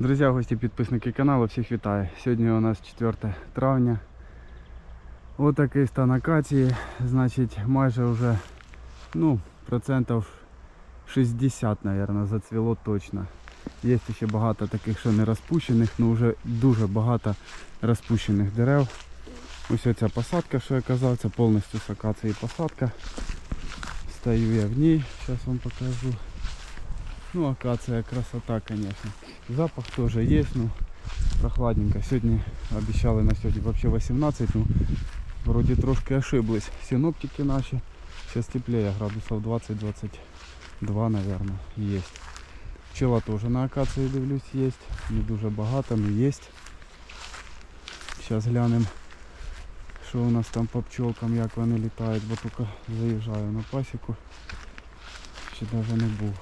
Друзі, гості, підписники каналу, всіх вітаю. Сьогодні у нас 4 травня. Отакий стан акації. Значить, майже вже ну, процентів 60, мабуть, зацвіло точно. Є ще багато таких, що не розпущених, але вже дуже багато розпущених дерев. Ось ця посадка, що я казав, це повністю з акації посадка. Стою я в ній, зараз вам покажу. Ну, акация красота, конечно. Запах тоже есть, ну, прохладненько. Сегодня обещали на сегодня вообще 18, ну, вроде трошки ошиблись. Синоптики наши. Сейчас теплее, градусов 20-22, наверное, есть. Пчела тоже на акации, дивлюсь, есть. Не дуже багато, но есть. Сейчас глянем, що у нас там по пчелкам, як вони літають, бо тільки заїжджаю на пасіку. Ще навіть не був.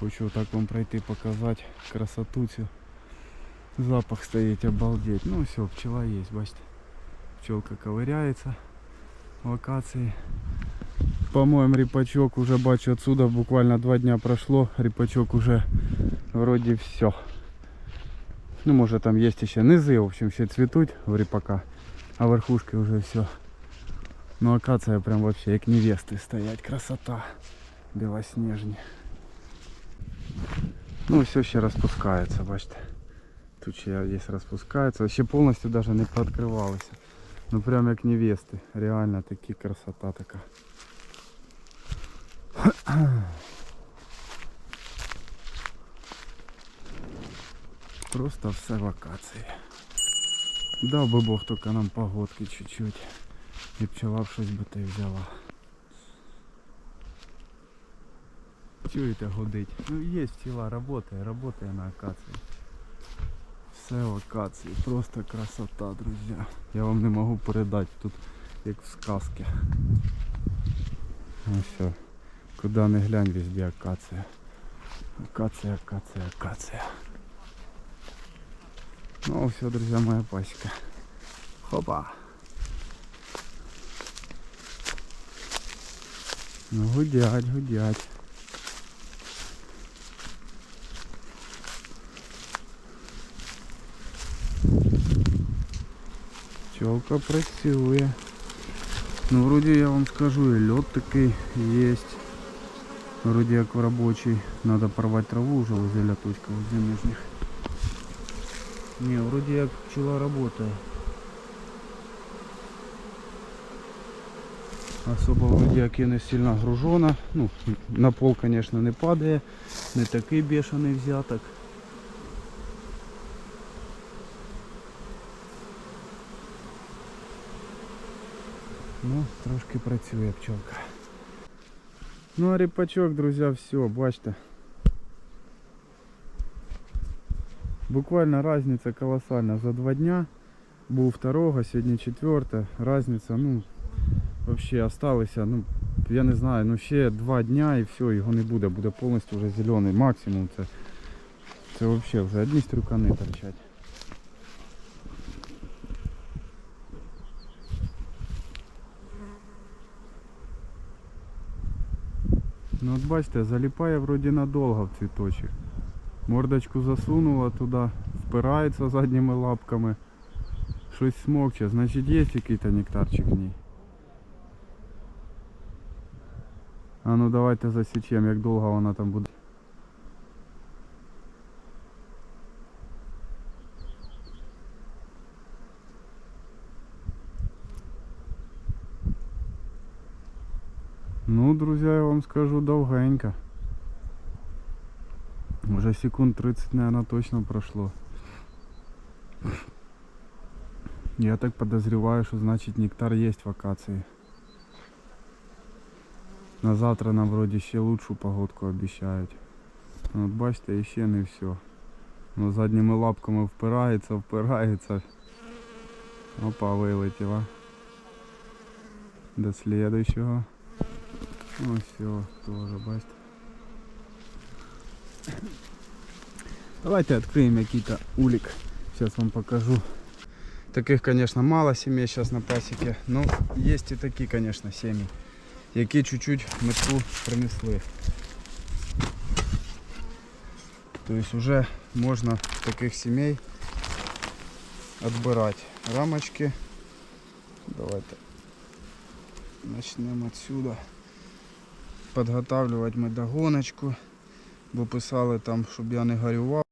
Хочу так вам пройти показати красоту цю. Запах стоїть обалдеть. Ну все, пчела є, бачите. Пчелка ковыряется в локації. По-моєму, ріпачок уже бачу отсюда буквально два дня прошло. Ріпачок уже вроде все. Ну може там є ще низи, в общем, ще цвітуть в ріпака, а верхушки вже все. Ну акація прям вообще як невести стоять. Красота. Білосніжні. Ну, все ще розпускається, бачите. Тут ще є розпускається. Ще повністю навіть не пооткривалося. Ну прям як невести. Реально такі красота така. Просто все вакації. Дав би Бог тільки нам погодки чуть-чуть. І пчела б щось би ти взяла. Чуєте, гудить. Ну є пчела, работає, работає на акації. Все в акації, просто красота, друзі. Я вам не можу передати тут як в сказці. Ну все. Куди не глянь, везде акація. Акація, акація, акація. Ну все, друзья, моя пасека. Хопа. Ну гудять, гудять. Пчелка працює. Ну вроде я вам скажу, и лед такий есть. Вроде як робочий. Надо порвать траву уже возле ляточка, возле нижних. Не, вроде як пчела работает. Особо вроде як і не сильно гружена. Ну, на пол, конечно, не падає. Не такий бешений взяток. Ну, трошки працює пчелка. Ну а ріпачок, друзі, все, бачите. Буквально разниця колоссальна. За два дня був второго, сьогодні четверте. Разниця, ну, вообще осталося, ну, я не знаю, ну ще два дня і все, його не буде, буде повністю вже зелений. Максимум це, це вообще вже одні стрюкани торчать. Ну от бачите, заліпає вроді надовго в цвіточок. Мордочку засунула туди, впирається задніми лапками. Щось смокче, значить є якийсь нектарчик в ній. А ну давайте засічемо, як довго вона там буде. Ну, друзі, я вам скажу довгенько. Уже секунд 30, наверное, точно прошло. Я так подозреваю, что значит нектар есть в акации. На завтра нам вроде ще лучшу погодку обіцяють. От бачите, ще не все. Ну, задніми лапками впирається, впирається. Опа, вилетіла. До следующего. Ну все, тоже, бачите. Давайте откроем какие-то улик. Сейчас вам покажу. Таких, конечно, мало семей сейчас на пасеке. Но есть и такие, конечно, семьи, які чуть-чуть метку принесли. Тобто вже можна таких сімей відбирати рамочки. Давайте почнемо відсюди. Підготавлювати ми догоночку, бо писали там, щоб я не горював.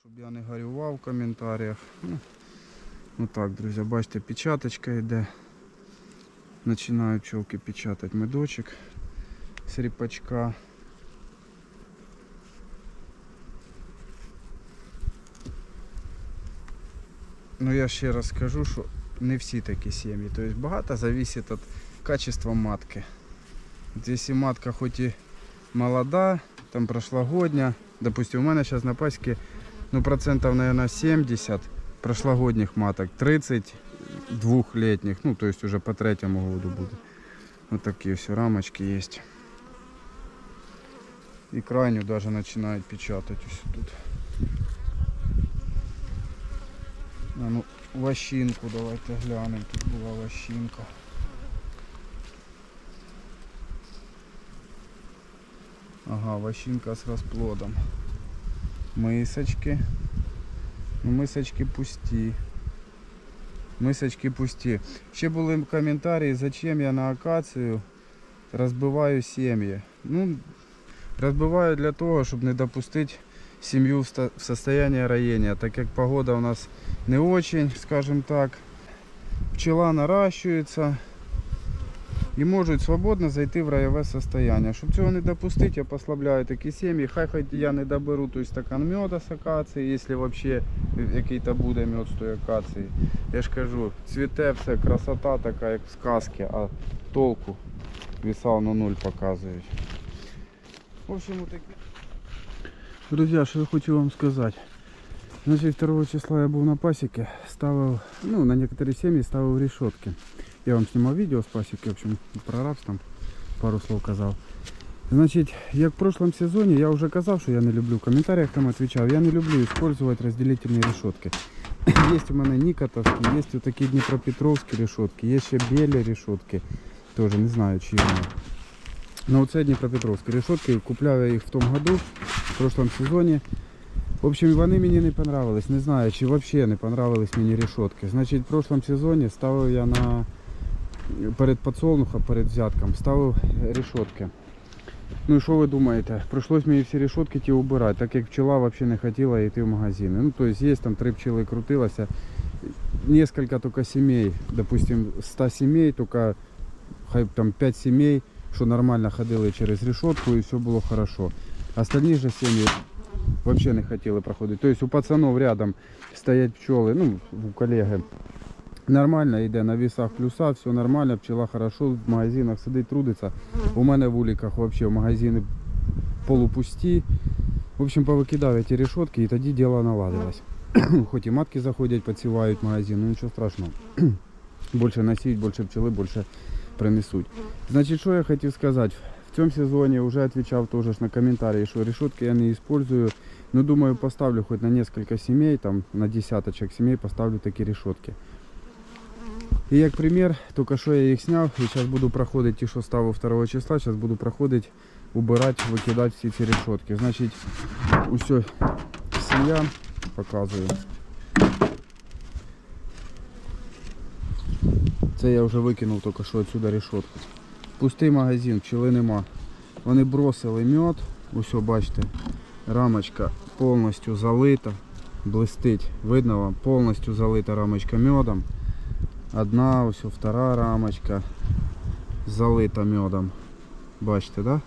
Щоб я не горював в коментарях. Ну так, друзі, бачите, печаточка йде. Починають пчелки печатати медочок з ріпачка. Ну я ще раз скажу, що не всі такі сім'ї. Тобто багато залежить від качества матки. От якщо матка хоч і молода, там прошлогодня, допустим, у мене зараз на пасіки ну, процентов, наверное, 70 прошлогодних маток, 30 двухлетних, ну, то есть уже по третьему году будет. Вот такие все рамочки есть. И крайнюю даже начинает печатать все тут. А ну, вощинку давайте глянем. Тут була вощинка. Ага, вощинка с расплодом. Мисочки. Ну, мисочки пусті. Мисочки пусті. Ще були коментарі, зачем я на акацію розбиваю сім'ї. Ну, розбиваю для того, щоб не допустити сім'ю в состояние роєння, так як погода у нас не очень, скажем так. Пчела наращується і можуть свободно зайти в райове состояние. Щоб цього не допустити, я послабляю такі сім'ї. Хай хоч я не доберу той стакан меда з акації, якщо взагалі який-то буде мед з тої акації. Я ж кажу, цвіте все, красота така, як в сказці, а толку вісав на нуль показують. В общем, вот такі. Друзья, що я хочу вам сказати. Значить, 2 числа я був на пасіки, ставив, ну, на некоторі сім'ї ставив решетки. Я вам знімав відео з пасіки, в общем, про рапс там пару слов казав. Значить, як в прошлом сезоні, я вже казав, що я не люблю, в коментарях там відповідав, я не люблю використовувати розділительні решетки. Є у мене Нікотовські, є такі Дніпропетровські решетки, є ще білі решетки. Теж не знаю, чи вони. Ну це Дніпропетровські решетки, купляв я їх в тому году, в прошлом сезоні. В общем, вони мені не понравились. Не знаю, чи взагалі не понравились мені решетки. Значить, в прошлом сезоні ставив я на перед подсолнухом, перед взятком, ставив решетки. Ну і що ви думаєте? Прийшлось мені всі решетки ті убирати, так як пчела взагалі не хотіла йти в магазини. Ну, то есть є там три пчели крутилося. Несколько только семей, допустим, 100 семей, только хай там 5 семей, що нормально ходили через решетку і все було хорошо. Остальні же сім'ї вообще не хотіли проходити. То есть у пацанов рядом стоять пчели, ну, у колеги. Нормально йде на весах плюса, все нормально, пчела хорошо, в магазинах сидить, трудиться. У мене в уліках вообще магазини полупусті. В общем, повикидав я ті решетки і тоді діло наладилось. Хоч і матки заходять, підсівають магазин, ну нічого страшного. більше насіють, більше пчели, більше принесуть. Значить, що я хотів сказати? В цьому сезоні вже відповідав теж ж на коментарі, що решетки я не використовую. Ну, думаю, поставлю хоч на несколько сімей, там на десяточок сімей поставлю такі решетки. І як примір, тільки що я їх зняв і зараз буду проходити ті, що ставив 2 числа, зараз буду проходити, убирати, викидати всі ці решетки. Значить, усе, сім'я показую. Це я вже викинув тільки що відсюди решетку. Пустий магазин, пчели нема. Вони бросили мед, ось бачите, рамочка повністю залита, блистить. Видно вам, повністю залита рамочка медом. Одна, ось втора рамочка залита медом. Бачите, да?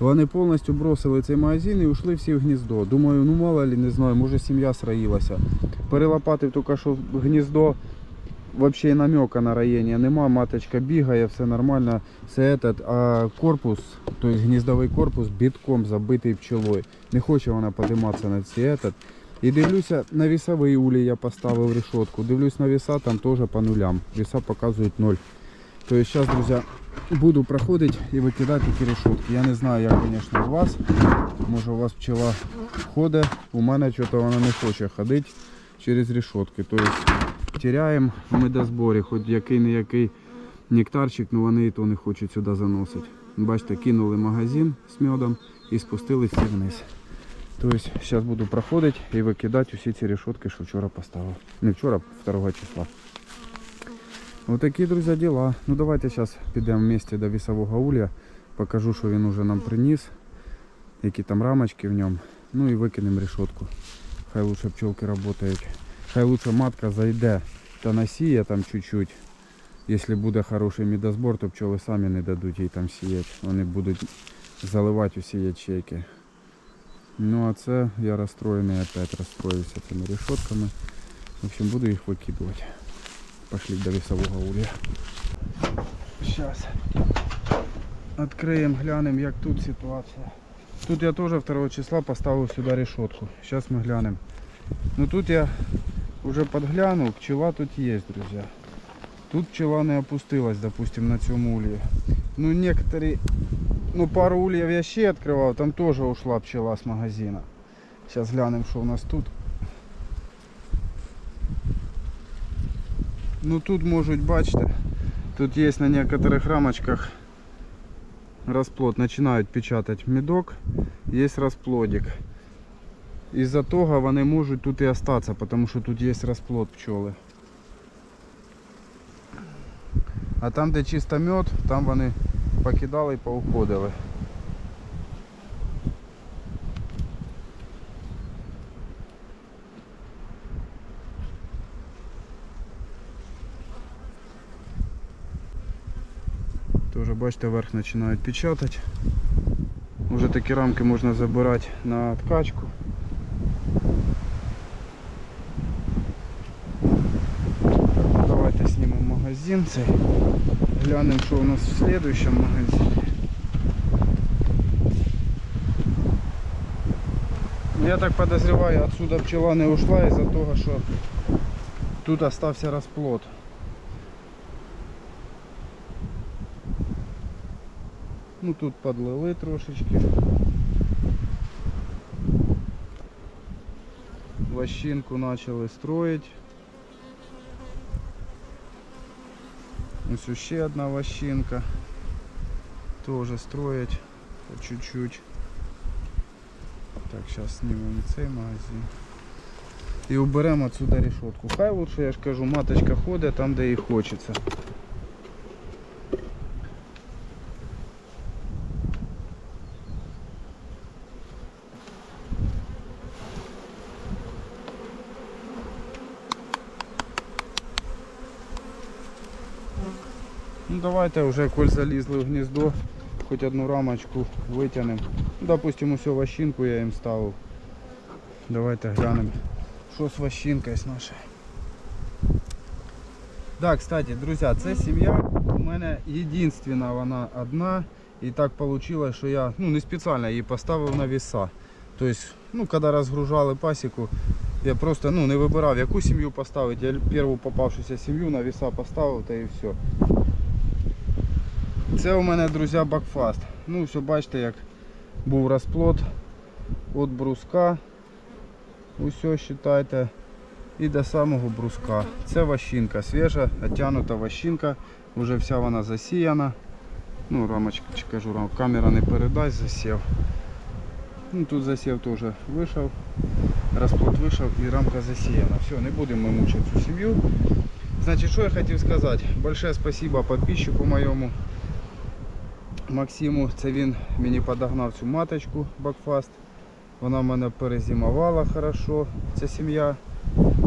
Вони повністю бросили цей магазин і ушли всі в гніздо. Думаю, ну мало ли, не знаю, може сім'я сраїлася. Перелопатив тільки що гніздо, взагалі намека на роєння нема, маточка бігає, все нормально. Все этот, а корпус, тобто гніздовий корпус бітком забитий пчелою. Не хоче вона подиматися на ці этот. І дивлюся, на вісовий улій я поставив решетку. Дивлюсь на віса, там теж по нулям. Віса показують 0. То есть сейчас, друзья, буду проходить и выкидать эти решетки. Я не знаю, як, конечно, у вас. Може у вас пчела ходить, у мене щось вона не хоче ходити через решетки. Тобто теряємо в медозборі, хоч який не який нектарчик, ну вони і то не хочуть сюди заносити. Бачите, кинули магазин з медом і спустились всі вниз. Тобто зараз буду проходити і викидати усі ці решетки, що вчора поставив. Не вчора, 2 числа. Вот такі, друзі, діла. Ну давайте зараз підемо вместе до вісового улья. Покажу, що він уже нам приніс. Які там рамочки в ньому. Ну і викинемо решетку. Хай лучше пчелки працюють. Хай лучше матка зайде та насіє там чуть-чуть. Якщо буде хороший медозбор, то пчоли самі не дадуть їй там сіяти. Вони будуть заливати усі ячейки. Ну а це я розстроєний, опять розстроюся цими решетками. В общем, буду їх викидувати. Пошли до весового улья. Сейчас. Откроем, глянем, як тут ситуація. Тут я теж 2 числа поставив сюди решетку. Сейчас мы глянем. Ну тут я уже подглянув, пчела тут есть, друзья. Тут пчела не опустилась, допустим, на цьому ульї. Ну некоторые, ну пару ульев я ще відкривав, там теж ушла пчела з магазина. Сейчас глянем, що у нас тут. Ну тут можуть, бачите, тут є на некоторых рамочках розплод. Починають печатати медок, є розплодик. Із-за того вони можуть тут і остатися, тому що тут є розплод пчоли. А там, де чисто мед, там вони покидали і поуходили. Тоже бачите, верх починають печатати. Уже такі рамки можна забирати на откачку. Давайте знімемо магазин цей. Глянемо, що у нас в следующем магазині. Я так подозреваю, отсюда пчела не ушла из-за того, що тут остався розплод. Ну тут подлили трошечки. Вощинку почали строить. Ось ще одна вощинка. Тоже строить по чуть-чуть. Так, сейчас снимем цей магазин. І уберемо отсюда решетку. Хай лучше, я ж кажу, маточка ходить там, де їй хочеться. Ну давайте вже коль залізли в гніздо, хоч одну рамочку витягнемо. Ну, допустим, усю вощинку я їм ставив. Давайте глянемо, що з вощинкою з нашою. Да, кстати, друзі, це сім'я у мене єдинственна, вона одна. І так вийшло, що я ну, не спеціально її поставив на веса. Тобто, ну, коли розгружали пасіку, я просто ну, не вибирав, яку сім'ю поставити. Я першу попавшуся сім'ю на веса поставив та і все. Це у мене, друзі, бакфаст. Ну, все бачите, як був розплод від бруска. Усе вважайте. І до самого бруска. Це вощинка, свіжа, оттянута вощинка. Вже вся вона засіяна. Ну, рамочка, кажу, рам- камера не передасть засів. Ну, тут засів теж вийшов. Розплод вийшов і рамка засіяна. Все, не будемо мучити цю сім'ю. Значить, що я хотів сказати? Большое спасибо подписчику моєму. Максиму, це він мені подогнав цю маточку Бакфаст. Вона в мене перезимувала хорошо, ця сім'я.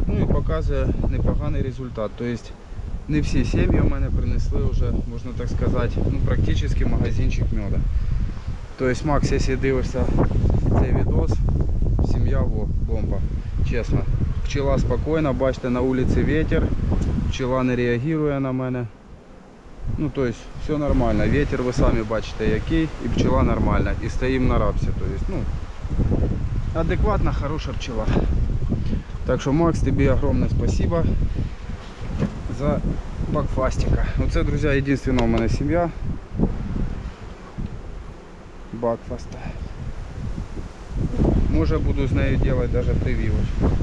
Ну і показує непоганий результат. Тобто не всі сім'ї в мене принесли вже, можна так сказати, ну, практично магазинчик меда. Тобто, Макс, якщо дивишся цей відос, сім'я во, бомба. Чесно. Пчела спокійна, бачите, на вулиці вітер, пчела не реагує на мене. Ну, то есть все нормально. Ветер ви самі бачите який, і пчела нормальна. І стоїмо на рапсі. То есть, ну, адекватна, хороша пчела. Так що, Макс, тобі огромне спасибо за Бакфастика. Оце, друзі, єдинственна у мене сім'я. Бакфаста. Може буду з нею робити даже прививочку.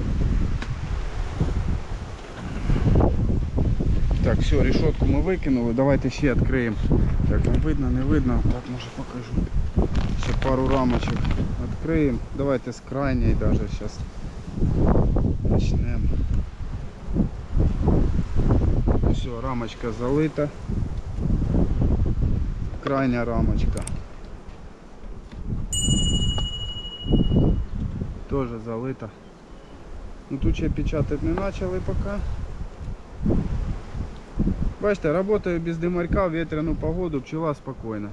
Так, все, решетку ми викинули. Давайте ще відкриємо. Так, вам видно, не видно. Так, може покажу. Ще пару рамочок відкриємо. Давайте з крайньої даже зараз почнемо. Все, рамочка залита. Крайня рамочка. Тоже залита. Ну тут ще печатать не почали поки. Бачите, работаю без димарька в ветрену погоду, пчела спокійна.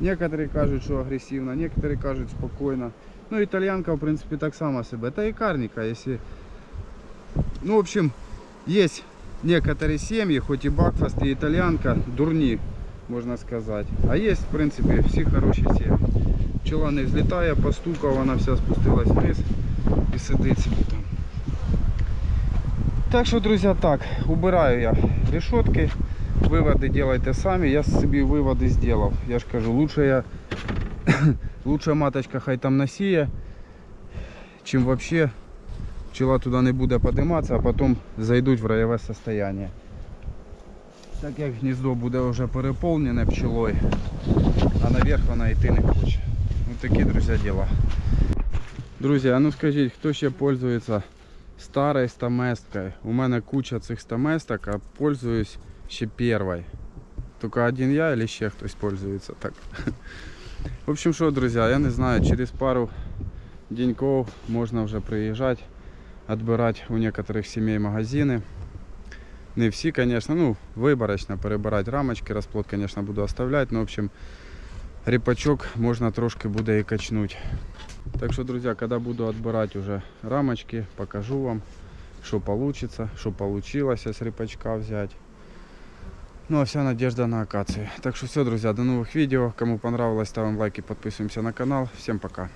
Некоторі кажуть, що агресивно, некоторі кажуть спокійно. Ну, італьянка, в принципі, так само себе. Та і карніка, якщо... Ну, в общем, є некоторі сім'ї, хоч і Бакфаст, і італьянка, дурні, можна сказати. А є, в принципі, всі хороші сім'ї. Пчела не взлітає, постукав, вона вся спустилась вниз і сидить собі там. Так що, друзі, так, убираю я решетки. Виводи делайте самі. Я собі виводи зробив. Я ж кажу, лучше я лучше маточка хай там насіє, чим вообще пчела туди не буде подиматися, а потім зайдуть в роєве состояние. Так як гніздо буде вже переповнене пчелою, а наверх вона йти не хоче. Ось такі, друзі, діла. Друзі, а ну скажіть, хто ще пользується старою стаместкою? У мене куча цих стаместок, а пользуюсь ще першою. Только один я или ще хтось пользуется так. В общем, что, друзья, я не знаю, через пару деньков можно уже приезжать, отбирать у некоторых семей магазины. Не всі, конечно, ну, виборочно перебирать рамочки, розплод, конечно, буду оставлять, но, в общем, репачок можно трошки буде и качнуть. Так что, друзья, когда буду отбирать уже рамочки, покажу вам, что получится, что получилось с репачка взять. Ну а вся надежда на акации. Так что все, друзья, до новых видео. Кому понравилось, ставим лайки, подписываемся на канал. Всем пока.